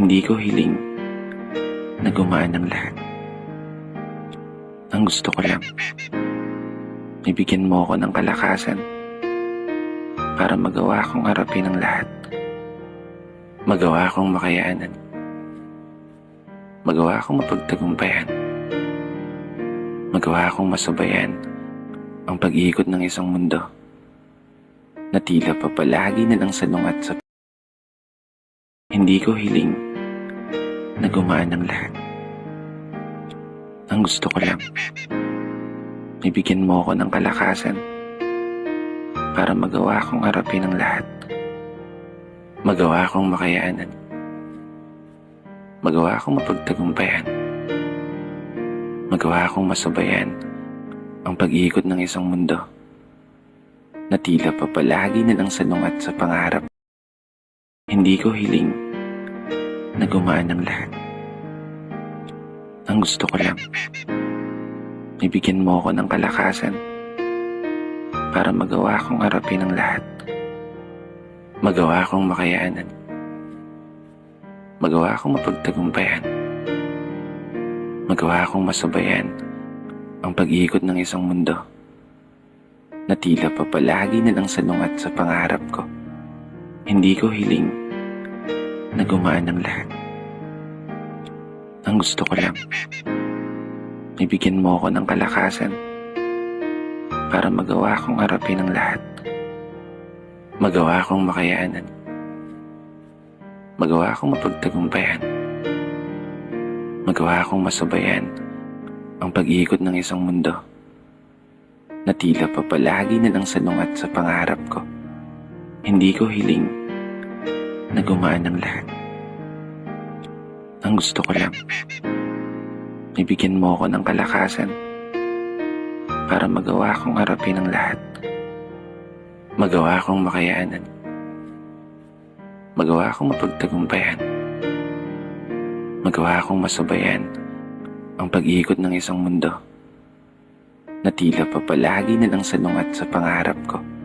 Hindi ko hiling na gumaan ang lahat. Ang gusto ko lang, ibigyan mo ako ng kalakasan para magawa kong harapin ang lahat. Magawa kong makayanan. Magawa kong mapagtagumpayan. Magawa kong masabayan ang pag-iikot ng isang mundo na tila pa palagi na salungat sa hindi ko hiling na gumaan ang lahat. Ang gusto ko lang, ibigyan mo ako ng kalakasan para magawa kong harapin ang lahat. Magawa kong makayanan. Magawa kong mapagtagumpayan. Magawa kong masabayan ang pag-iikot ng isang mundo na tila pa palagi na lang salungat sa pangarap. Hindi ko hiling na gumaan ang lahat. Ang gusto ko lang, ibigyan mo ako ng kalakasan para magawa kong harapin ang lahat. Magawa kong makayanan. Magawa kong mapagtagumpayan. Magawa kong masabayan ang pag-iikot ng isang mundo na tila pa palagi na lang salungat sa pangarap ko. Hindi ko hiling na gumaan ang lahat. Ang gusto ko lang, ibigyan mo ako ng kalakasan para magawa kong harapin ang lahat. Magawa kong makayanan. Magawa kong mapagtagumpayan. Magawa kong masabayan ang pag-iikot ng isang mundo na tila pa palagi na lang salungat sa pangarap ko. Hindi ko hiling na gumaan ang lahat. Ang gusto ko lang, ibigyan mo ako ng kalakasan para magawa kong harapin ang lahat. Magawa kong makayanan. Magawa kong mapagtagumpayan. Magawa kong masabayan ang pag-iikot ng isang mundo na tila pa palagi na lang salungat sa pangarap ko.